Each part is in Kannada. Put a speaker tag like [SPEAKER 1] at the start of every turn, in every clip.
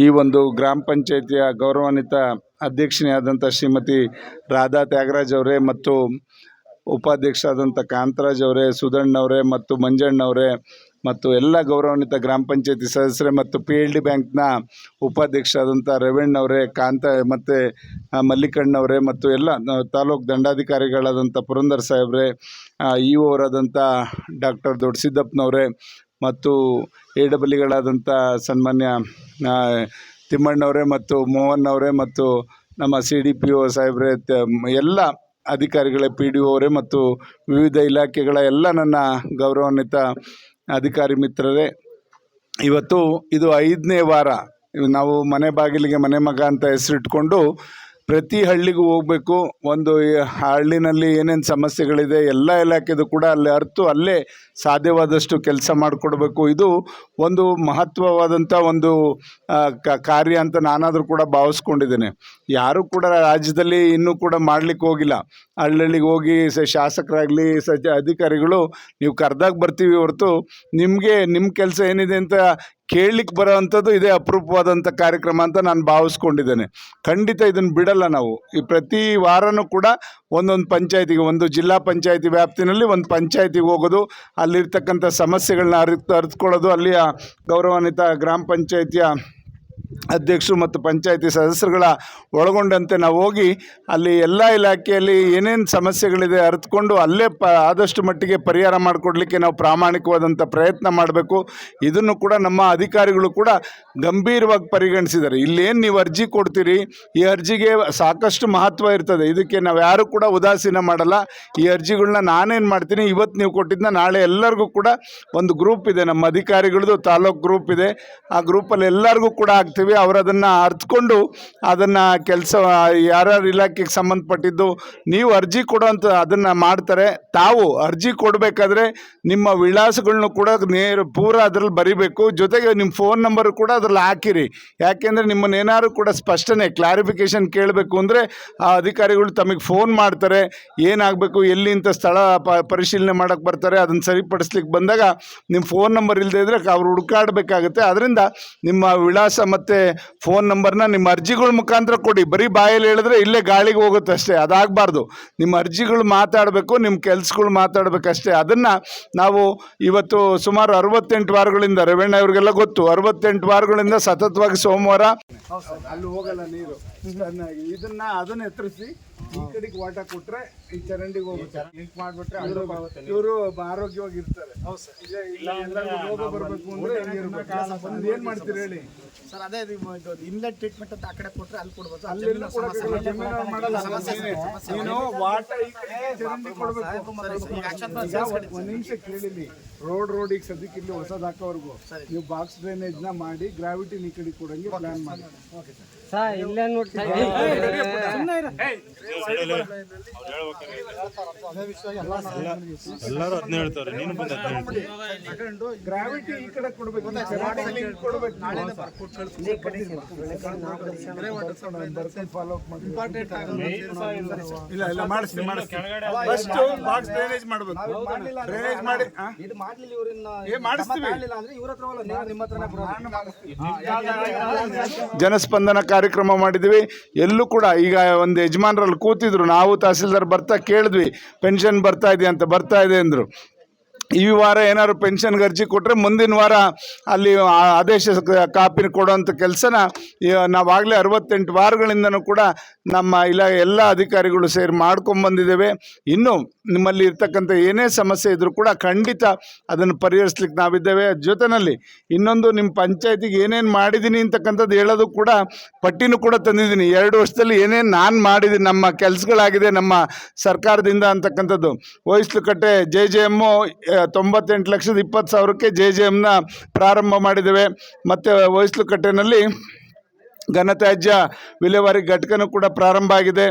[SPEAKER 1] ಈ ಒಂದು ಗ್ರಾಮ ಪಂಚಾಯಿತಿಯ ಗೌರವಾನ್ವಿತ ಅಧ್ಯಕ್ಷನೇ ಶ್ರೀಮತಿ ರಾಧಾ ತ್ಯಾಗರಾಜ್ ಅವರೇ ಮತ್ತು ಉಪಾಧ್ಯಕ್ಷ ಆದಂಥ ಕಾಂತರಾಜ್ ಅವರೇ ಸುಧಣ್ಣವರೇ ಮತ್ತು ಮಂಜಣ್ಣವರೇ ಮತ್ತು ಎಲ್ಲ ಗೌರವಾನ್ವಿತ ಗ್ರಾಮ ಪಂಚಾಯತಿ ಸದಸ್ಯರೇ ಮತ್ತು ಪಿ ಎಲ್ ಡಿ ಬ್ಯಾಂಕ್ನ ಉಪಾಧ್ಯಕ್ಷ ಆದಂಥ ರೆವಣ್ಣವರೇ ಕಾಂತ ಮತ್ತು ಮಲ್ಲಿಕಣ್ಣವರೇ ಮತ್ತು ಎಲ್ಲ ತಾಲೂಕು ದಂಡಾಧಿಕಾರಿಗಳಾದಂಥ ಪುರಂದರ್ ಸಾಹೇಬ್ರೆ ಇ ಅವರಾದಂಥ ಡಾಕ್ಟರ್ ದೊಡ್ಡಸಿದ್ದಪ್ಪನವರೇ ಮತ್ತು ಎ ಡಬ್ಲ್ಯೂಗಳಾದಂಥ ಸನ್ಮಾನ್ಯ ತಿಮ್ಮಣ್ಣವರೇ ಮತ್ತು ಮೋಹನ್ ಅವರೇ ಮತ್ತು ನಮ್ಮ ಸಿ ಡಿ ಪಿ ಓ ಸಾಹೇಬ್ರೆ ಎಲ್ಲ ಅಧಿಕಾರಿಗಳೇ ಪಿ ಡಿ ಒ ಅವರೇ ಮತ್ತು ವಿವಿಧ ಇಲಾಖೆಗಳ ಎಲ್ಲ ನನ್ನ ಗೌರವಾನ್ವಿತ ಅಧಿಕಾರಿ ಮಿತ್ರರೇ, ಇವತ್ತು ಇದು ಐದನೇ ವಾರ. ನಾವು ಮನೆ ಬಾಗಿಲಿಗೆ ಮನೆ ಮಗ ಅಂತ ಹೆಸರಿಟ್ಕೊಂಡು ಪ್ರತಿ ಹಳ್ಳಿಗೂ ಹೋಗಬೇಕು. ಒಂದು ಹಳ್ಳಿನಲ್ಲಿ ಏನೇನು ಸಮಸ್ಯೆಗಳಿದೆ ಎಲ್ಲ ಇಲಾಖೆದು ಕೂಡ ಅಲ್ಲಿ ಅರ್ತು ಅಲ್ಲೇ ಸಾಧ್ಯವಾದಷ್ಟು ಕೆಲಸ ಮಾಡಿಕೊಡ್ಬೇಕು. ಇದು ಒಂದು ಮಹತ್ವವಾದಂಥ ಒಂದು ಕಾರ್ಯ ಅಂತ ನಾನಾದರೂ ಕೂಡ ಭಾವಿಸ್ಕೊಂಡಿದ್ದೇನೆ. ಯಾರೂ ಕೂಡ ರಾಜ್ಯದಲ್ಲಿ ಇನ್ನೂ ಕೂಡ ಮಾಡಲಿಕ್ಕೆ ಹೋಗಿಲ್ಲ. ಹಳ್ಳಿಗೆ ಹೋಗಿ ಸ, ಶಾಸಕರಾಗಲಿ ಸ ಅಧಿಕಾರಿಗಳು ನೀವು ಕರೆದಾಗ ಬರ್ತೀವಿ ಹೊರತು ನಿಮಗೆ ನಿಮ್ಮ ಕೆಲಸ ಏನಿದೆ ಅಂತ ಕೇಳಲಿಕ್ಕೆ ಬರೋ ಅಂಥದ್ದು ಇದೇ ಅಪರೂಪವಾದಂಥ ಕಾರ್ಯಕ್ರಮ ಅಂತ ನಾನು ಭಾವಿಸ್ಕೊಂಡಿದ್ದೇನೆ. ಖಂಡಿತ ಇದನ್ನು ಬಿಡಲ್ಲ ನಾವು. ಈ ಪ್ರತಿ ವಾರನೂ ಕೂಡ ಒಂದೊಂದು ಪಂಚಾಯತಿಗೆ, ಒಂದು ಜಿಲ್ಲಾ ಪಂಚಾಯತಿ ವ್ಯಾಪ್ತಿನಲ್ಲಿ ಒಂದು ಪಂಚಾಯತಿಗೆ ಹೋಗೋದು, ಅಲ್ಲಿರ್ತಕ್ಕಂಥ ಸಮಸ್ಯೆಗಳನ್ನ ಅರಿತು ಅರಿತುಕೊಳ್ಳೋದು, ಅಲ್ಲಿಯ ಗೌರವಾನ್ವಿತ ಗ್ರಾಮ ಪಂಚಾಯತಿಯ ಅಧ್ಯಕ್ಷರು ಮತ್ತು ಪಂಚಾಯಿತಿ ಸದಸ್ಯರುಗಳ ಒಳಗೊಂಡಂತೆ ನಾವು ಹೋಗಿ ಅಲ್ಲಿ ಎಲ್ಲ ಇಲಾಖೆಯಲ್ಲಿ ಏನೇನು ಸಮಸ್ಯೆಗಳಿದೆ ಅರಿತುಕೊಂಡು ಅಲ್ಲೇ ಪ ಆದಷ್ಟು ಮಟ್ಟಿಗೆ ಪರಿಹಾರ ಮಾಡಿಕೊಡ್ಲಿಕ್ಕೆ ನಾವು ಪ್ರಾಮಾಣಿಕವಾದಂಥ ಪ್ರಯತ್ನ ಮಾಡಬೇಕು. ಇದನ್ನು ಕೂಡ ನಮ್ಮ ಅಧಿಕಾರಿಗಳು ಕೂಡ ಗಂಭೀರವಾಗಿ ಪರಿಗಣಿಸಿದ್ದಾರೆ. ಇಲ್ಲೇನು ನೀವು ಅರ್ಜಿ ಕೊಡ್ತೀರಿ, ಈ ಅರ್ಜಿಗೆ ಸಾಕಷ್ಟು ಮಹತ್ವ ಇರ್ತದೆ. ಇದಕ್ಕೆ ನಾವು ಯಾರು ಕೂಡ ಉದಾಸೀನ ಮಾಡಲ್ಲ. ಈ ಅರ್ಜಿಗಳನ್ನ ನಾನೇನು ಮಾಡ್ತೀನಿ, ಇವತ್ತು ನೀವು ಕೊಟ್ಟಿದ್ದನ್ನ ನಾಳೆ ಎಲ್ಲರಿಗೂ ಕೂಡ ಒಂದು ಗ್ರೂಪ್ ಇದೆ. ನಮ್ಮ ಅಧಿಕಾರಿಗಳದ್ದು ತಾಲೂಕು ಗ್ರೂಪ್ ಇದೆ. ಆ ಗ್ರೂಪಲ್ಲಿ ಎಲ್ಲರಿಗೂ ಕೂಡ ಹಾಕ್ತೀವಿ ಅವರು ಅದನ್ನು ಅರ್ಜ್ಕೊಂಡು ಅದನ್ನು ಕೆಲಸ, ಯಾರ್ಯಾರು ಇಲಾಖೆಗೆ ಸಂಬಂಧಪಟ್ಟಿದ್ದು, ನೀವು ಅರ್ಜಿ ಕೊಡೋಂಥ ಅದನ್ನು ಮಾಡ್ತಾರೆ. ತಾವು ಅರ್ಜಿ ಕೊಡಬೇಕಾದ್ರೆ ನಿಮ್ಮ ವಿಳಾಸಗಳನ್ನೂ ಕೂಡ ನೇರ ಪೂರ ಅದ್ರಲ್ಲಿ ಬರಿಬೇಕು. ಜೊತೆಗೆ ನಿಮ್ಮ ಫೋನ್ ನಂಬರ್ ಕೂಡ ಅದರಲ್ಲಿ ಹಾಕಿರಿ. ಯಾಕೆಂದರೆ ನಿಮ್ಮನ್ನೇನಾದ್ರು ಕೂಡ ಸ್ಪಷ್ಟನೆ, ಕ್ಲಾರಿಫಿಕೇಷನ್ ಕೇಳಬೇಕು ಅಂದರೆ ಆ ಅಧಿಕಾರಿಗಳು ತಮಗೆ ಫೋನ್ ಮಾಡ್ತಾರೆ. ಏನಾಗಬೇಕು, ಎಲ್ಲಿ ಇಂಥ ಸ್ಥಳ ಪರಿಶೀಲನೆ ಮಾಡೋಕ್ಕೆ ಬರ್ತಾರೆ ಅದನ್ನು ಸರಿಪಡಿಸ್ಲಿಕ್ಕೆ ಬಂದಾಗ ನಿಮ್ಮ ಫೋನ್ ನಂಬರ್ ಇಲ್ಲದೆ ಇದ್ದರೆ ಅವ್ರು ಹುಡುಕಾಡಬೇಕಾಗುತ್ತೆ. ಅದರಿಂದ ನಿಮ್ಮ ವಿಳಾಸ ಮತ್ತು ಫೋನ್ ನಂಬರ್ನ ನಿಮ್ಮ ಅರ್ಜಿಗಳ ಮುಖಾಂತರ ಕೊಡಿ. ಬರೀ ಬಾಯಲ್ಲಿ ಹೇಳಿದ್ರೆ ಇಲ್ಲೇ ಗಾಳಿಗೆ ಹೋಗುತ್ತೆ ಅಷ್ಟೇ. ಅದಾಗಬಾರ್ದು. ನಿಮ್ಮ ಅರ್ಜಿಗಳು ಮಾತಾಡಬೇಕು ನಿಮ್ಮ ಕೆಲ್ಸಗಳು ಮಾತಾಡಬೇಕಷ್ಟೇ ಅದನ್ನು ನಾವು ಇವತ್ತು ಸುಮಾರು ಅರವತ್ತೆಂಟು ವಾರಗಳಿಂದ ರೇವಣ್ಣ ಅವ್ರಿಗೆಲ್ಲ ಗೊತ್ತು ಅರವತ್ತೆಂಟು ವಾರಗಳಿಂದ ಸತತವಾಗಿ ಸೋಮವಾರ ಅಲ್ಲಿ ಹೋಗಲ್ಲ ನೀರು. ಇದನ್ನ ಅದನ್ನ ಎತ್ತರಿಸಿ ಈ ಕಡೆಗೆ ವಾಟ ಕೊಟ್ರೆ ಈ ಚರಂಡಿಗೆ ಹೋಗುತ್ತೆ. ಲಿಂಕ್ ಮಾಡ್ಬಿಟ್ರೆ ಇವರು ಆರೋಗ್ಯವಾಗಿ ಇರ್ತಾರೆ ಇಲ್ಲ ಎಲ್ಲರಿಗೂ ರೋಗ ಬರಬೇಕು ಅಂದ್ರೆ. ಏನ್ ಮಾಡ್ತೀರಿ ಹೇಳಿ?
[SPEAKER 2] ಸರ್ ಅದೇ ಇನ್ಲೆಟ್ ಟ್ರೀಟ್ಮೆಂಟ್ ಅಂತ ಆ ಕಡೆ ಕೊಟ್ರೆ ಅಲ್ಲಿ ಕೊಡ್ಬೋದು.
[SPEAKER 1] ಅಲ್ಲೆಲ್ಲ ಮಾಡಲ್ಲ. ನೀನು ವಾಟ ಈ ಕಡೆಗೆ ಚರಂಡಿ ಕೊಡ್ಬೇಕು. ಈಗ ಒಂದ್- ನಿಮಿಷ ಕೇಳಿಲಿ ರೋಡ್ ರೋಡಿಗೆ ಸದ್ಯಕ್ಕೆ ಇಲ್ಲಿ ಹೊಸದಾಕೋವರೆಗೂ ನೀವು ಬಾಕ್ಸ್ ಡ್ರೈನೇಜ್ನ ಮಾಡಿ ಗ್ರಾವಿಟಿ ಈ ಕಡೆ ಕೊಡಂಗೆ ಪ್ಲಾನ್ ಮಾಡಿ.
[SPEAKER 3] ಸರ್. ಇಲ್ಲೇ ನೋಡಿ
[SPEAKER 4] ಎಲ್ಲರೂ ಅದನ್ನ ಹೇಳ್ತಾರೆ ನೀನು ಬಂದು ಅದನ್ನ ಹೇಳ್ತೀನಿ
[SPEAKER 1] ಗ್ರಾವಿಟಿ ಈ ಕಡೆ ಕೊಡ್ಬೇಕು ಈ ಚರಂಡಿ link ಕೊಡ್ಬೇಕು. ಫಾಲೋ ಅಪ್ ಮಾಡಿ ಇಲ್ಲ ಇಲ್ಲ ಮಾಡಿಸ್ತೀನಿ ಫಸ್ಟ್ ಬಾಕ್ಸ್ ಡ್ರೈನೇಜ್ ಮಾಡಬೇಕು ಡ್ರೈನೇಜ್ ಮಾಡಿ
[SPEAKER 2] ಇದು ಮಾಡ್ಲಿಲ್ಲ ಇವ್ರನ್ನ
[SPEAKER 1] ಏ ಮಾಡಿಸ್ತೀವಿ
[SPEAKER 2] ಮಾಡ್ಲಿಲ್ಲ ಅಂದ್ರೆ ಇವ್ರ ಹತ್ರ ನಿಮ್ಮ.
[SPEAKER 1] ಜನಸ್ಪಂದನ ಕಾರ್ಯಕ್ರಮ ಮಾಡಿದ್ವಿ. ಎಲ್ಲೂ ಕೂಡ ಈಗ ಒಂದು ಯಜಮಾನರಲ್ಲಿ ಕೂತಿದ್ರು. ನಾವು ತಹಸೀಲ್ದಾರ್ ಬರ್ತಾ ಕೇಳಿದ್ವಿ. ಪೆನ್ಷನ್ ಬರ್ತಾ ಇದೆ ಅಂತ, ಬರ್ತಾ ಇದೆ ಅಂದರು. ಈ ವಾರ ಏನಾದ್ರು ಪೆನ್ಷನ್ಗೆ ಅರ್ಜಿ ಕೊಟ್ಟರೆ ಮುಂದಿನ ವಾರ ಅಲ್ಲಿ ಆದೇಶ ಕಾಪಿನ ಕಾಪಿ ಕೊಡೋಂಥ ಕೆಲಸನ ನಾವಾಗಲೇ ಅರವತ್ತೆಂಟು ವಾರಗಳಿಂದನೂ ಕೂಡ ನಮ್ಮ ಇಲ್ಲ ಎಲ್ಲ ಅಧಿಕಾರಿಗಳು ಸೇರಿ ಮಾಡ್ಕೊಂಬಂದಿದ್ದೇವೆ. ಇನ್ನು ನಿಮ್ಮಲ್ಲಿ ಇರ್ತಕ್ಕಂಥ ಏನೇ ಸಮಸ್ಯೆ ಇದ್ದರೂ ಕೂಡ ಖಂಡಿತ ಅದನ್ನು ಪರಿಹರಿಸ್ಲಿಕ್ಕೆ ನಾವಿದ್ದೇವೆ. ಜೊತೆಯಲ್ಲಿ ಇನ್ನೊಂದು ನಿಮ್ಮ ಪಂಚಾಯತಿಗೆ ಏನೇನು ಮಾಡಿದ್ದೀನಿ ಅಂತಕ್ಕಂಥದ್ದು ಹೇಳೋದು ಕೂಡ ಪಟ್ಟಿನೂ ಕೂಡ ತಂದಿದ್ದೀನಿ. ಎರಡು ವರ್ಷದಲ್ಲಿ ಏನೇನು ನಾನು ಮಾಡಿದ್ದೀನಿ ನಮ್ಮ ಕೆಲಸಗಳಾಗಿದೆ, ನಮ್ಮ ಸರ್ಕಾರದಿಂದ ಅಂತಕ್ಕಂಥದ್ದು. ಕಟ್ಟೆ ಜೆ ಜೆ ಎಮ್ಮು ತೊಂಬತ್ತೆಂಟು ಲಕ್ಷದ ಇಪ್ಪತ್ತು ಸಾವಿರಕ್ಕೆ ಜೆ ಜೆ ಎಮ್ನ ಪ್ರಾರಂಭ ಮಾಡಿದ್ದೇವೆ. ಮತ್ತು ಕಟ್ಟೆನಲ್ಲಿ ಘನತ್ಯಾಜ್ಯ ವಿಲೇವಾರಿ ಘಟಕನೂ ಕೂಡ ಪ್ರಾರಂಭ ಆಗಿದೆ.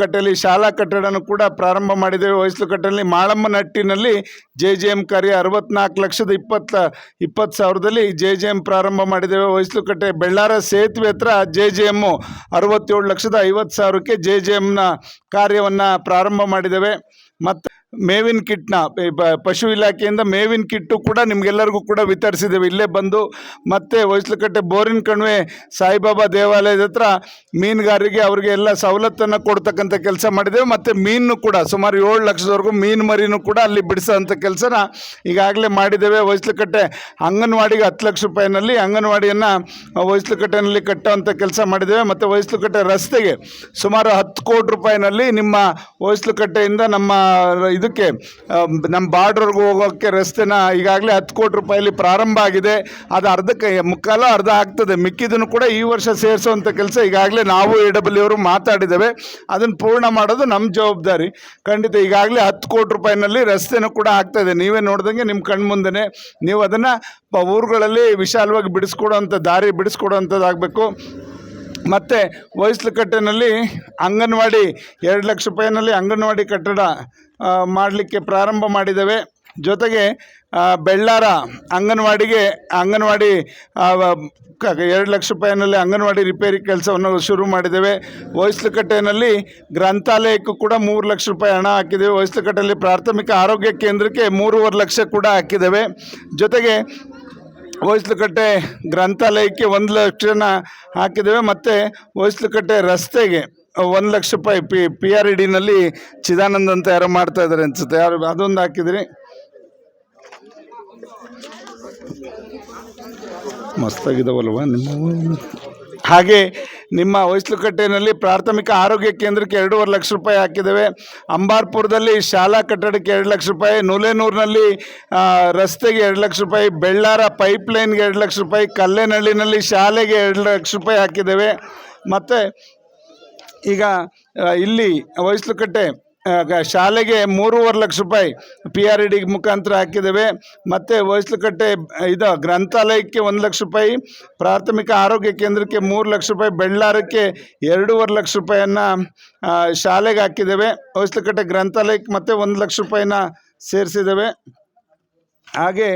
[SPEAKER 1] ಕಟ್ಟೆಯಲ್ಲಿ ಶಾಲಾ ಕಟ್ಟಡನೂ ಕೂಡ ಪ್ರಾರಂಭ ಮಾಡಿದ್ದೇವೆ ಕಟ್ಟೆಯಲ್ಲಿ ಮಾಳಮ್ಮನಟ್ಟಿನಲ್ಲಿ ಜೆ ಜೆ ಎಂ ಕಾರ್ಯ ಅರವತ್ನಾಲ್ಕು ಲಕ್ಷದ ಇಪ್ಪತ್ತ, ಇಪ್ಪತ್ತು ಸಾವಿರದಲ್ಲಿ ಜೆ ಜೆ ಎಂ ಪ್ರಾರಂಭ ಮಾಡಿದ್ದೇವೆ ಕಟ್ಟೆ ಬೆಳ್ಳಾರ ಸೇತುವೆ ಹತ್ರ ಜೆ ಜೆ ಎಮ್ಮು ಅರವತ್ತೇಳು ಲಕ್ಷದ ಐವತ್ತು ಸಾವಿರಕ್ಕೆ ಜೆ ಜೆ ಎಮ್ನ ಕಾರ್ಯವನ್ನು ಪ್ರಾರಂಭ ಮಾಡಿದ್ದೇವೆ ಮತ್ತು ಮೇವಿನ ಕಿಟ್ನ ಪಶು ಇಲಾಖೆಯಿಂದ ಮೇವಿನ ಕಿಟ್ಟು ಕೂಡ ನಿಮಗೆಲ್ಲರಿಗೂ ಕೂಡ ವಿತರಿಸಿದ್ದೇವೆ. ಇಲ್ಲೇ ಬಂದು ಮತ್ತೆ ಹೊಯ್ಸಲಕಟ್ಟೆ ಬೋರಿನ ಕಣಿವೆ ಸಾಯಿಬಾಬಾ ದೇವಾಲಯದ ಹತ್ರ ಮೀನುಗಾರರಿಗೆ ಅವರಿಗೆ ಎಲ್ಲ ಸವಲತ್ತನ್ನು ಕೊಡ್ತಕ್ಕಂಥ ಕೆಲಸ ಮಾಡಿದ್ದೇವೆ. ಮತ್ತು ಮೀನು ಕೂಡ, ಸುಮಾರು ಏಳು ಲಕ್ಷದವರೆಗೂ ಮೀನು ಮರಿನೂ ಕೂಡ ಅಲ್ಲಿ ಬಿಡಿಸೋಂಥ ಕೆಲಸನ ಈಗಾಗಲೇ ಮಾಡಿದ್ದೇವೆ. ಹೊಯ್ಸಲಕಟ್ಟೆ ಅಂಗನವಾಡಿಗೆ ಹತ್ತು ಲಕ್ಷ ರೂಪಾಯಿನಲ್ಲಿ ಅಂಗನವಾಡಿಯನ್ನು ಹೊಯ್ಸಲಕಟ್ಟೆನಲ್ಲಿ ಕಟ್ಟೋವಂಥ ಕೆಲಸ ಮಾಡಿದ್ದೇವೆ. ಮತ್ತು ಹೊಯ್ಸಲಕಟ್ಟೆ ರಸ್ತೆಗೆ ಸುಮಾರು ಹತ್ತು ಕೋಟಿ ರೂಪಾಯಿನಲ್ಲಿ ನಿಮ್ಮ ಹೊಯ್ಸಲಕಟ್ಟೆಯಿಂದ ನಮ್ಮ ಇದಕ್ಕೆ ನಮ್ಮ ಬಾರ್ಡ್ರ್ಗೆ ಹೋಗೋಕ್ಕೆ ರಸ್ತೆನ ಈಗಾಗಲೇ ಹತ್ತು ಕೋಟಿ ರೂಪಾಯಲ್ಲಿ ಪ್ರಾರಂಭ ಆಗಿದೆ. ಅದು ಅರ್ಧಕ್ಕೆ, ಮುಕ್ಕಾಲು ಅರ್ಧ ಆಗ್ತದೆ. ಮಿಕ್ಕಿದನ್ನು ಕೂಡ ಈ ವರ್ಷ ಸೇರಿಸುವಂಥ ಕೆಲಸ ಈಗಾಗಲೇ ನಾವು ಎ ಡಬ್ಲ್ಯೂ ಅವರು ಮಾತಾಡಿದ್ದೇವೆ. ಅದನ್ನು ಪೂರ್ಣ ಮಾಡೋದು ನಮ್ಮ ಜವಾಬ್ದಾರಿ. ಖಂಡಿತ ಈಗಾಗಲೇ ಹತ್ತು ಕೋಟಿ ರೂಪಾಯಿನಲ್ಲಿ ರಸ್ತೆನೂ ಕೂಡ ಆಗ್ತಾಯಿದೆ ನೀವೇ ನೋಡ್ದಂಗೆ ನಿಮ್ಮ ಕಣ್ಮುಂದೆ ನೀವು ಅದನ್ನು ಊರುಗಳಲ್ಲಿ ವಿಶಾಲವಾಗಿ ಬಿಡಿಸ್ಕೊಡೋವಂಥ ದಾರಿ ಬಿಡಿಸ್ಕೊಡೋವಂಥದ್ದಾಗಬೇಕು ಮತ್ತು ಹೊಯ್ಸಲಕಟ್ಟೆನಲ್ಲಿ ಅಂಗನವಾಡಿ ಎರಡು ಲಕ್ಷ ರೂಪಾಯಿನಲ್ಲಿ ಅಂಗನವಾಡಿ ಕಟ್ಟಡ ಮಾಡಲಿಕ್ಕೆ ಪ್ರಾರಂಭ ಮಾಡಿದ್ದೇವೆ. ಜೊತೆಗೆ ಬೆಳ್ಳಾರ ಅಂಗನವಾಡಿಗೆ, ಅಂಗನವಾಡಿ ಎರಡು ಲಕ್ಷ ರೂಪಾಯಿನಲ್ಲಿ ಅಂಗನವಾಡಿ ರಿಪೇರಿ ಕೆಲಸವನ್ನು ಶುರು ಮಾಡಿದ್ದೇವೆ. ಹೊಯ್ಸಲಕಟ್ಟೆನಲ್ಲಿ ಗ್ರಂಥಾಲಯಕ್ಕೂ ಕೂಡ ಮೂರು ಲಕ್ಷ ರೂಪಾಯಿ ಹಣ ಹಾಕಿದ್ದೇವೆ. ಹೊಯ್ಸಲಕಟ್ಟೆಯಲ್ಲಿ ಪ್ರಾಥಮಿಕ ಆರೋಗ್ಯ ಕೇಂದ್ರಕ್ಕೆ ಮೂರುವರೆ ಲಕ್ಷ ಕೂಡ ಹಾಕಿದ್ದೇವೆ. ಜೊತೆಗೆ ಹೊಯ್ಸ್ಲುಕಟ್ಟೆ ಗ್ರಂಥಾಲಯಕ್ಕೆ ಒಂದು ಲಕ್ಷನ ಹಾಕಿದ್ದೇವೆ. ಮತ್ತು ಹೊಯ್ಸಲುಕಟ್ಟೆ ರಸ್ತೆಗೆ ಒಂದು ಲಕ್ಷ ರೂಪಾಯಿ ಪಿ ಪಿ ಆರ್ ಇ ಡಿನಲ್ಲಿ ಚಿದಾನಂದ್ ಅಂತ ಯಾರೋ ಮಾಡ್ತಾ ಇದ್ದಾರೆ ಅನ್ಸುತ್ತೆ. ಯಾರು ಅದೊಂದು ಹಾಕಿದ್ರಿ? ಮಸ್ತಾಗಿದ್ದಾವಲ್ವ ನಿಮ್ಮ ಹಾಗೆ ನಿಮ್ಮ ಹೊಯ್ಸಲುಕಟ್ಟೆಯಲ್ಲಿ ಪ್ರಾಥಮಿಕ ಆರೋಗ್ಯ ಕೇಂದ್ರಕ್ಕೆ ಎರಡೂವರೆ ಲಕ್ಷ ರೂಪಾಯಿ ಹಾಕಿದ್ದೇವೆ ಅಂಬಾರ್ಪುರದಲ್ಲಿ ಶಾಲಾ ಕಟ್ಟಡಕ್ಕೆ ಎರಡು ಲಕ್ಷ ರೂಪಾಯಿ, ನೂಲೆನೂರಿನಲ್ಲಿ ರಸ್ತೆಗೆ ಎರಡು ಲಕ್ಷ ರೂಪಾಯಿ, ಬೆಳ್ಳಾರ ಪೈಪ್ಲೈನ್ಗೆ ಎರಡು ಲಕ್ಷ ರೂಪಾಯಿ, ಕಲ್ಲೇನಹಳ್ಳಿನಲ್ಲಿ ಶಾಲೆಗೆ ಎರಡು ಲಕ್ಷ ರೂಪಾಯಿ ಹಾಕಿದ್ದೇವೆ ಮತ್ತು ಈಗ ಇಲ್ಲಿ ಹೊಯ್ಸಲಕಟ್ಟೆ ಶಾಲೆಗೆ ಮೂರುವರೆ ಲಕ್ಷ ರೂಪಾಯಿ ಪಿ ಆರ್ ಇ ಡಿ ಮುಖಾಂತರ ಹಾಕಿದ್ದೇವೆ. ಮತ್ತು ಹೊಯ್ಸ್ಲುಕಟ್ಟೆ ಇದು ಗ್ರಂಥಾಲಯಕ್ಕೆ ಒಂದು ಲಕ್ಷ ರೂಪಾಯಿ, ಪ್ರಾಥಮಿಕ ಆರೋಗ್ಯ ಕೇಂದ್ರಕ್ಕೆ ಮೂರು ಲಕ್ಷ ರೂಪಾಯಿ, ಬೆಳ್ಳಾರಕ್ಕೆ ಎರಡೂವರೆ ಲಕ್ಷ ರೂಪಾಯಿಯನ್ನು ಶಾಲೆಗೆ ಹಾಕಿದ್ದೇವೆ. ಹೊಯ್ಸ್ಲುಕಟ್ಟೆ ಗ್ರಂಥಾಲಯಕ್ಕೆ ಮತ್ತೆ ಒಂದು ಲಕ್ಷ ರೂಪಾಯಿನ ಸೇರಿಸಿದ್ದೇವೆ. ಹಾಗೆ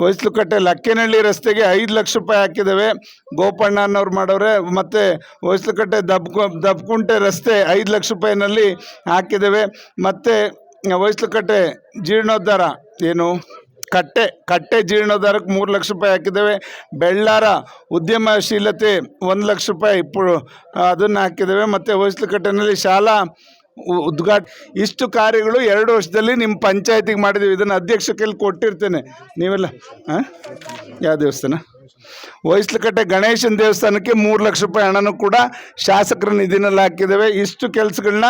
[SPEAKER 1] ಹೊಯ್ಸಲುಕಟ್ಟೆ ಲಕ್ಕೇನಹಳ್ಳಿ ರಸ್ತೆಗೆ ಐದು ಲಕ್ಷ ರೂಪಾಯಿ ಹಾಕಿದ್ದೇವೆ ಗೋಪಣ್ಣ ಅನ್ನೋರು ಮಾಡವ್ರೆ ಮತ್ತು ಹೊಯ್ಸಲುಕಟ್ಟೆ ದಬ್ಕು, ದಬ್ಕುಂಟೆ ರಸ್ತೆ ಐದು ಲಕ್ಷ ರೂಪಾಯಿನಲ್ಲಿ ಹಾಕಿದ್ದೇವೆ ಮತ್ತು ಹೊಯ್ಸಲುಕಟ್ಟೆ ಜೀರ್ಣೋದ್ಧಾರ ಏನು? ಕಟ್ಟೆ ಕಟ್ಟೆ ಜೀರ್ಣೋದ್ಧಾರಕ್ಕೆ ಮೂರು ಲಕ್ಷ ರೂಪಾಯಿ ಹಾಕಿದ್ದೇವೆ ಬೆಳ್ಳಾರ ಉದ್ಯಮಶೀಲತೆ ಒಂದು ಲಕ್ಷ ರೂಪಾಯಿ ಪು ಅದನ್ನು ಹಾಕಿದ್ದೇವೆ ಮತ್ತು ಹೊಯ್ಸಲುಕಟ್ಟೆನಲ್ಲಿ ಶಾಲಾ ಉದ್ಘಾಟ ಇಷ್ಟು ಕಾರ್ಯಗಳು ಎರಡು ವರ್ಷದಲ್ಲಿ ನಿಮ್ಮ ಪಂಚಾಯತಿಗೆ ಮಾಡಿದ್ದೀವಿ ಇದನ್ನು ಅಧ್ಯಕ್ಷ ಕೈಲಿ ಕೊಟ್ಟಿರ್ತೇನೆ. ನೀವೆಲ್ಲ, ಹಾಂ? ಯಾವ ದೇವಸ್ಥಾನ? ಹೊಯ್ಸಲಕಟ್ಟೆ ಗಣೇಶನ ದೇವಸ್ಥಾನಕ್ಕೆ ಮೂರು ಲಕ್ಷ ರೂಪಾಯಿ ಹಣನೂ ಕೂಡ ಶಾಸಕರ ನಿಧಿನಲ್ಲಿ ಹಾಕಿದ್ದೇವೆ. ಇಷ್ಟು ಕೆಲಸಗಳನ್ನ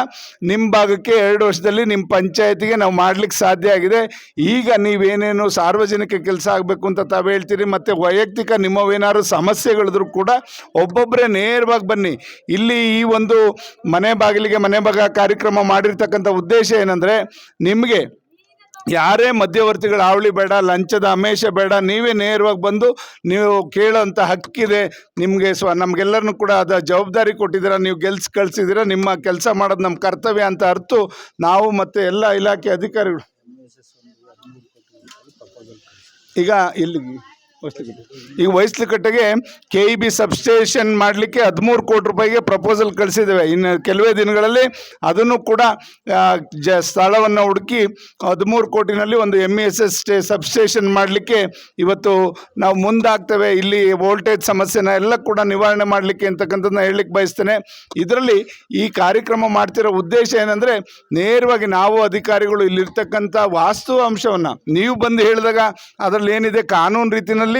[SPEAKER 1] ನಿಮ್ಮ ಭಾಗಕ್ಕೆ ಎರಡು ವರ್ಷದಲ್ಲಿ ನಿಮ್ಮ ಪಂಚಾಯತಿಗೆ ನಾವು ಮಾಡ್ಲಿಕ್ಕೆ ಸಾಧ್ಯ ಆಗಿದೆ. ಈಗ ನೀವೇನೇನು ಸಾರ್ವಜನಿಕ ಕೆಲಸ ಆಗಬೇಕು ಅಂತ ತಾವು ಹೇಳ್ತೀರಿ, ಮತ್ತು ವೈಯಕ್ತಿಕ ನಿಮ್ಮವೇನಾದ್ರು ಸಮಸ್ಯೆಗಳಿದ್ರು ಕೂಡ ಒಬ್ಬೊಬ್ಬರೇ ನೇರವಾಗಿ ಬನ್ನಿ. ಇಲ್ಲಿ ಈ ಒಂದು ಮನೆ ಬಾಗಿಲಿಗೆ ಮನೆ ಬಾಗ ಕಾರ್ಯಕ್ರಮ ಮಾಡಿರ್ತಕ್ಕಂಥ ಉದ್ದೇಶ ಏನಂದರೆ ನಿಮಗೆ ಯಾರೇ ಮಧ್ಯವರ್ತಿಗಳ ಆವಳಿ ಬೇಡ, ಲಂಚದ ಅಮೇಶ ಬೇಡ, ನೀವೇ ನೇರವಾಗಿ ಬಂದು ನೀವು ಕೇಳೋಂಥ ಹಕ್ಕಿದೆ. ನಿಮಗೆ ಸ್ವ, ನಮಗೆಲ್ಲರನ್ನೂ ಕೂಡ ಅದ ಜವಾಬ್ದಾರಿ ಕೊಟ್ಟಿದ್ದೀರಾ, ನೀವು ಗೆಲ್ಸ್, ಕಳಿಸಿದ್ದೀರಾ, ನಿಮ್ಮ ಕೆಲಸ ಮಾಡೋದು ನಮ್ಮ ಕರ್ತವ್ಯ ಅಂತ ಅರ್ತು ನಾವು ಮತ್ತು ಎಲ್ಲ ಇಲಾಖೆ ಅಧಿಕಾರಿಗಳು. ಈಗ ಹೊಯ್ಸಲಕಟ್ಟೆ ಈಗ ಹೊಯ್ಸಲಕಟ್ಟೆಗೆ ಕೆ ಇ ಬಿ ಸಬ್ಸ್ಟೇಷನ್ ಮಾಡಲಿಕ್ಕೆ ಹದಿಮೂರು ಕೋಟಿ ರೂಪಾಯಿಗೆ ಪ್ರಪೋಸಲ್ ಕಳಿಸಿದ್ದೇವೆ. ಇನ್ನು ಕೆಲವೇ ದಿನಗಳಲ್ಲಿ ಅದನ್ನು ಕೂಡ ಜ, ಸ್ಥಳವನ್ನು ಹುಡುಕಿ ಹದಿಮೂರು ಕೋಟಿನಲ್ಲಿ ಒಂದು M S S stay substation ಮಾಡಲಿಕ್ಕೆ ಇವತ್ತು ನಾವು ಮುಂದಾಗ್ತೇವೆ. ಇಲ್ಲಿ ವೋಲ್ಟೇಜ್ ಸಮಸ್ಯೆನ ಎಲ್ಲ ಕೂಡ ನಿವಾರಣೆ ಮಾಡಲಿಕ್ಕೆ ಅಂತಕ್ಕಂಥದ್ದನ್ನ ಹೇಳಲಿಕ್ಕೆ ಬಯಸ್ತೇನೆ. ಇದರಲ್ಲಿ ಈ ಕಾರ್ಯಕ್ರಮ ಮಾಡ್ತಿರೋ ಉದ್ದೇಶ ಏನಂದರೆ ನೇರವಾಗಿ ನಾವು ಅಧಿಕಾರಿಗಳು ಇಲ್ಲಿರ್ತಕ್ಕಂಥ ವಾಸ್ತು ಅಂಶವನ್ನು, ನೀವು ಬಂದು ಹೇಳಿದಾಗ ಅದರಲ್ಲಿ ಏನಿದೆ, ಕಾನೂನು ರೀತಿಯಲ್ಲಿ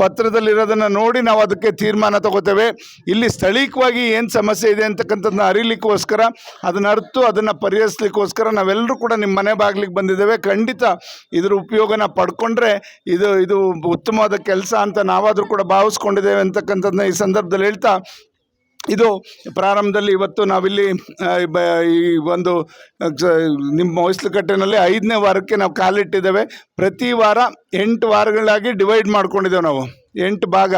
[SPEAKER 1] ಪತ್ರದಲ್ಲಿರೋದನ್ನು ನೋಡಿ ನಾವು ಅದಕ್ಕೆ ತೀರ್ಮಾನ ತಗೋತೇವೆ. ಇಲ್ಲಿ ಸ್ಥಳೀಯವಾಗಿ ಏನು ಸಮಸ್ಯೆ ಇದೆ ಅಂತಕ್ಕಂಥದ್ದನ್ನ ಅರಿಲಿಕ್ಕೋಸ್ಕರ, ಅದನ್ನ ಅರ್ತು, ಅದನ್ನು ಪರಿಹರಿಸ್ಲಿಕ್ಕೋಸ್ಕರ ನಾವೆಲ್ಲರೂ ಕೂಡ ನಿಮ್ಮ ಮನೆ ಬಾಗಿಲಿಗೆ ಬಂದಿದ್ದೇವೆ. ಖಂಡಿತ ಇದ್ರ ಉಪಯೋಗನ ಪಡ್ಕೊಂಡ್ರೆ ಇದು ಇದು ಉತ್ತಮವಾದ ಕೆಲಸ ಅಂತ ನಾವಾದರೂ ಕೂಡ ಭಾವಿಸ್ಕೊಂಡಿದ್ದೇವೆ ಅಂತಕ್ಕಂಥದ್ದನ್ನ ಈ ಸಂದರ್ಭದಲ್ಲಿ ಹೇಳ್ತಾ ಇದು ಪ್ರಾರಂಭದಲ್ಲಿ ಇವತ್ತು ನಾವಿಲ್ಲಿ ಈ ಒಂದು ನಿಮ್ಮ ನಿಮ್ಮ ಹೊಯ್ಸಲಕಟ್ಟೆನಲ್ಲಿ ಐದನೇ ವಾರಕ್ಕೆ ನಾವು ಕಾಲಿಟ್ಟಿದ್ದೇವೆ. ಪ್ರತಿ ವಾರ ಎಂಟು ವಾರಗಳಾಗಿ ಡಿವೈಡ್ ಮಾಡ್ಕೊಂಡಿದ್ದೇವೆ ನಾವು. ಎಂಟು ಭಾಗ.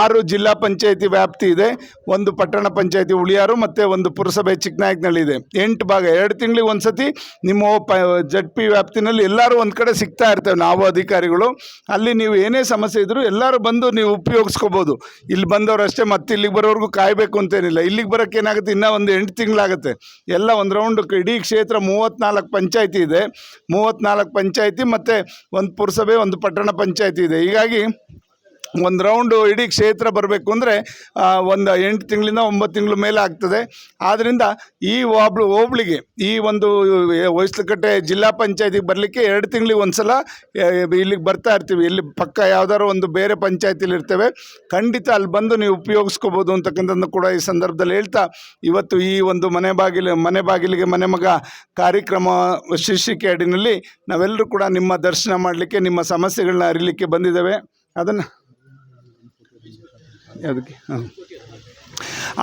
[SPEAKER 1] ಆರು ಜಿಲ್ಲಾ ಪಂಚಾಯತಿ ವ್ಯಾಪ್ತಿ ಇದೆ. ಒಂದು ಪಟ್ಟಣ ಪಂಚಾಯತಿ ಉಳಿಯಾರು ಮತ್ತು ಒಂದು ಪುರಸಭೆ ಚಿಕ್ಕನಾಯಕನಹಳ್ಳಿ ಇದೆ ಎಂಟು ಭಾಗ. ಎರಡು ತಿಂಗಳಿಗೆ ಒಂದು ಸತಿ ನಿಮ್ಮ ಪ ಜಡ್ ಪಿ ವ್ಯಾಪ್ತಿನಲ್ಲಿ ಎಲ್ಲರೂ ಒಂದು ಕಡೆ ಸಿಗ್ತಾ ಇರ್ತೇವೆ ನಾವು ಅಧಿಕಾರಿಗಳು. ಅಲ್ಲಿ ನೀವು ಏನೇ ಸಮಸ್ಯೆ ಇದ್ದರೂ ಎಲ್ಲರೂ ಬಂದು ನೀವು ಉಪಯೋಗಿಸ್ಕೋಬೋದು. ಇಲ್ಲಿ ಬಂದವರು ಅಷ್ಟೇ, ಮತ್ತೆ ಇಲ್ಲಿಗೆ ಬರೋವರೆಗೂ ಕಾಯಬೇಕು ಅಂತೇನಿಲ್ಲ. ಇಲ್ಲಿಗೆ ಬರೋಕ್ಕೆ ಏನಾಗುತ್ತೆ? ಇನ್ನೂ ಒಂದು ಎಂಟು ತಿಂಗಳಾಗುತ್ತೆ. ಎಲ್ಲ ಒಂದು ರೌಂಡ್ ಇಡೀ ಕ್ಷೇತ್ರ ಮೂವತ್ತ್ನಾಲ್ಕು ಪಂಚಾಯತಿ ಇದೆ. ಮೂವತ್ತ್ನಾಲ್ಕು ಪಂಚಾಯತಿ ಮತ್ತು ಒಂದು ಪುರಸಭೆ, ಒಂದು ಪಟ್ಟಣ ಪಂಚಾಯತಿ ಇದೆ. ಹೀಗಾಗಿ ಒಂದು ರೌಂಡು ಇಡೀ ಕ್ಷೇತ್ರ ಬರಬೇಕು ಅಂದರೆ ಒಂದು ಎಂಟು ತಿಂಗಳಿಂದ ಒಂಬತ್ತು ತಿಂಗಳ ಮೇಲೆ ಆಗ್ತದೆ. ಆದ್ದರಿಂದ ಈ ಒಬ್ಳು ಹೋಬ್ಳಿಗೆ ಈ ಒಂದು ಹೊಯ್ಸಲಕಟ್ಟೆ ಜಿಲ್ಲಾ ಪಂಚಾಯತಿಗೆ ಬರಲಿಕ್ಕೆ ಎರಡು ತಿಂಗಳಿಗೆ ಒಂದು ಸಲ ಇಲ್ಲಿಗೆ ಬರ್ತಾ ಇರ್ತೀವಿ. ಇಲ್ಲಿ ಪಕ್ಕ ಯಾವ್ದಾದ್ರು ಒಂದು ಬೇರೆ ಪಂಚಾಯತಿಲಿ ಇರ್ತೇವೆ. ಖಂಡಿತ ಅಲ್ಲಿ ಬಂದು ನೀವು ಉಪಯೋಗಿಸ್ಕೋಬೋದು ಅಂತಕ್ಕಂಥದ್ದು ಕೂಡ ಈ ಸಂದರ್ಭದಲ್ಲಿ ಹೇಳ್ತಾ, ಇವತ್ತು ಈ ಒಂದು ಮನೆ ಬಾಗಿಲು, ಮನೆ ಬಾಗಿಲಿಗೆ ಮನೆ ಮಗ ಕಾರ್ಯಕ್ರಮ ಶೀರ್ಷಿಕೆ ಅಡಿನಲ್ಲಿ ನಾವೆಲ್ಲರೂ ಕೂಡ ನಿಮ್ಮ ದರ್ಶನ ಮಾಡಲಿಕ್ಕೆ, ನಿಮ್ಮ ಸಮಸ್ಯೆಗಳನ್ನ ಅರಿಲಿಕ್ಕೆ ಬಂದಿದ್ದೇವೆ. ಅದನ್ನು ಅದಕ್ಕೆ, ಹಾಂ.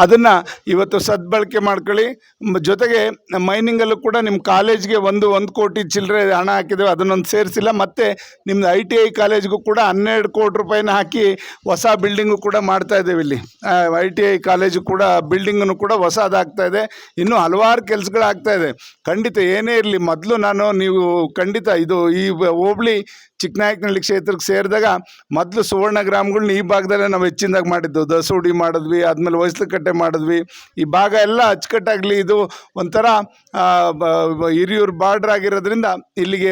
[SPEAKER 1] ಅದನ್ನು ಇವತ್ತು ಸದ್ಬಳಕೆ ಮಾಡ್ಕೊಳ್ಳಿ. ಜೊತೆಗೆ ಮೈನಿಂಗಲ್ಲೂ ಕೂಡ ನಿಮ್ಮ ಕಾಲೇಜ್ಗೆ ಒಂದು ಒಂದು ಕೋಟಿ ಚಿಲ್ಲರೆ ಹಣ ಹಾಕಿದ್ದೇವೆ, ಅದನ್ನೊಂದು ಸೇರಿಸಿಲ್ಲ. ಮತ್ತು ನಿಮ್ಮದು ಐ ಟಿ ಐ ಕಾಲೇಜ್ಗೂ ಕೂಡ ಹನ್ನೆರಡು ಕೋಟಿ ರೂಪಾಯಿನ ಹಾಕಿ ಹೊಸ ಬಿಲ್ಡಿಂಗು ಕೂಡ ಮಾಡ್ತಾ ಇದ್ದೇವೆ ಇಲ್ಲಿ. ಐ ಟಿ ಐ ಕಾಲೇಜು ಕೂಡ ಬಿಲ್ಡಿಂಗನ್ನು ಕೂಡ ಹೊಸದಾಗ್ತಾ ಇದೆ. ಇನ್ನೂ ಹಲವಾರು ಕೆಲಸಗಳಾಗ್ತಾ ಇದೆ. ಖಂಡಿತ ಏನೇ ಇರಲಿ, ಮೊದಲು ನಾನು ನೀವು ಖಂಡಿತ ಇದು ಈ ಹೋಬಳಿ ಚಿಕ್ಕನಾಯಕನಹಳ್ಳಿ ಕ್ಷೇತ್ರಕ್ಕೆ ಸೇರಿದಾಗ ಮೊದಲು ಸುವರ್ಣ ಗ್ರಾಮಗಳನ್ನ ಈ ಭಾಗದಲ್ಲೇ ನಾವು ಹೆಚ್ಚಿನದಾಗಿ ಮಾಡಿದ್ದು ದಸೂಡಿ ಮಾಡಿದ್ವಿ ಆದಮೇಲೆ ಹೊಯ್ಸಲಕಟ್ಟೆ ಮಾಡಿದ್ವಿ. ಈ ಭಾಗ ಎಲ್ಲ ಅಚ್ಚುಕಟ್ಟಾಗಲಿ ಇದು ಒಂಥರ ಹಿರಿಯೂರು ಬಾರ್ಡ್ರ್ ಆಗಿರೋದ್ರಿಂದ ಇಲ್ಲಿಗೆ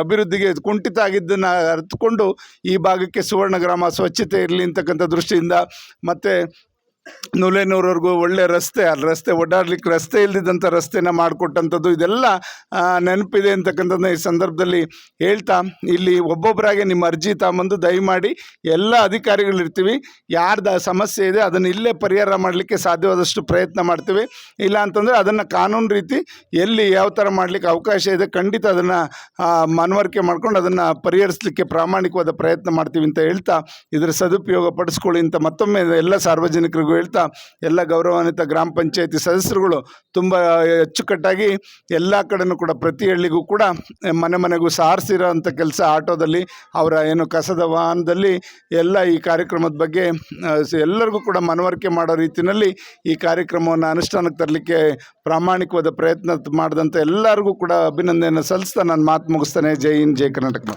[SPEAKER 1] ಅಭಿವೃದ್ಧಿಗೆ ಕುಂಠಿತ ಆಗಿದ್ದನ್ನು ಅರ್ತುಕೊಂಡು ಈ ಭಾಗಕ್ಕೆ ಸುವರ್ಣ ಗ್ರಾಮ ಸ್ವಚ್ಛತೆ ಇರಲಿ ಅಂತಕ್ಕಂಥ ದೃಷ್ಟಿಯಿಂದ ಮತ್ತು ನುಲೇನೂರವರೆಗೂ ಒಳ್ಳೆ ರಸ್ತೆ, ಅಲ್ಲಿ ರಸ್ತೆ ಓಡಾಡ್ಲಿಕ್ಕೆ ರಸ್ತೆ ಇಲ್ದಿದ್ದಂಥ ರಸ್ತೆನ ಮಾಡಿಕೊಟ್ಟಂಥದ್ದು ಇದೆಲ್ಲ ನೆನಪಿದೆ ಅಂತಕ್ಕಂಥದ್ದನ್ನ ಈ ಸಂದರ್ಭದಲ್ಲಿ ಹೇಳ್ತಾ, ಇಲ್ಲಿ ಒಬ್ಬೊಬ್ಬರಾಗೆ ನಿಮ್ಮ ಅರ್ಜಿ ತಗೊಂಬಂದು ದಯಮಾಡಿ ಎಲ್ಲ ಅಧಿಕಾರಿಗಳಿರ್ತೀವಿ, ಯಾರ್ದು ಸಮಸ್ಯೆ ಇದೆ ಅದನ್ನು ಇಲ್ಲೇ ಪರಿಹಾರ ಮಾಡಲಿಕ್ಕೆ ಸಾಧ್ಯವಾದಷ್ಟು ಪ್ರಯತ್ನ ಮಾಡ್ತೀವಿ, ಇಲ್ಲ ಅಂತಂದರೆ ಅದನ್ನು ಕಾನೂನು ರೀತಿ ಎಲ್ಲಿ ಯಾವ ಥರ ಮಾಡಲಿಕ್ಕೆ ಅವಕಾಶ ಇದೆ ಖಂಡಿತ ಅದನ್ನು ಮನವರಿಕೆ ಮಾಡ್ಕೊಂಡು ಅದನ್ನು ಪರಿಹರಿಸಲಿಕ್ಕೆ ಪ್ರಾಮಾಣಿಕವಾದ ಪ್ರಯತ್ನ ಮಾಡ್ತೀವಿ ಅಂತ ಹೇಳ್ತಾ, ಇದರ ಸದುಪಯೋಗ ಪಡಿಸ್ಕೊಳ್ಳಿ ಅಂತ ಮತ್ತೊಮ್ಮೆ ಎಲ್ಲ ಸಾರ್ವಜನಿಕರಿಗೂ ಹೇಳ್ತಾ, ಎಲ್ಲ ಗೌರವಾನ್ವಿತ ಗ್ರಾಮ ಪಂಚಾಯತಿ ಸದಸ್ಯರುಗಳು ತುಂಬ ಅಚ್ಚುಕಟ್ಟಾಗಿ ಎಲ್ಲ ಕಡೆನೂ ಕೂಡ ಪ್ರತಿ ಹಳ್ಳಿಗೂ ಕೂಡ ಮನೆ ಮನೆಗೂ ಸಾರಿಸಿರೋ ಅಂಥ ಕೆಲಸ ಆಟೋದಲ್ಲಿ, ಅವರ ಏನು ಕಸದ ವಾಹನದಲ್ಲಿ ಎಲ್ಲ ಈ ಕಾರ್ಯಕ್ರಮದ ಬಗ್ಗೆ ಎಲ್ಲರಿಗೂ ಕೂಡ ಮನವರಿಕೆ ಮಾಡೋ ರೀತಿಯಲ್ಲಿ ಈ ಕಾರ್ಯಕ್ರಮವನ್ನು ಅನುಷ್ಠಾನಕ್ಕೆ ತರಲಿಕ್ಕೆ ಪ್ರಾಮಾಣಿಕವಾದ ಪ್ರಯತ್ನ ಮಾಡಿದಂಥ ಎಲ್ಲರಿಗೂ ಕೂಡ ಅಭಿನಂದನೆ ಸಲ್ಲಿಸ್ತಾ ನಾನು ಮಾತು ಮುಗಿಸ್ತಾನೆ. ಜೈ ಹಿಂದ್, ಜೈ ಕರ್ನಾಟಕ.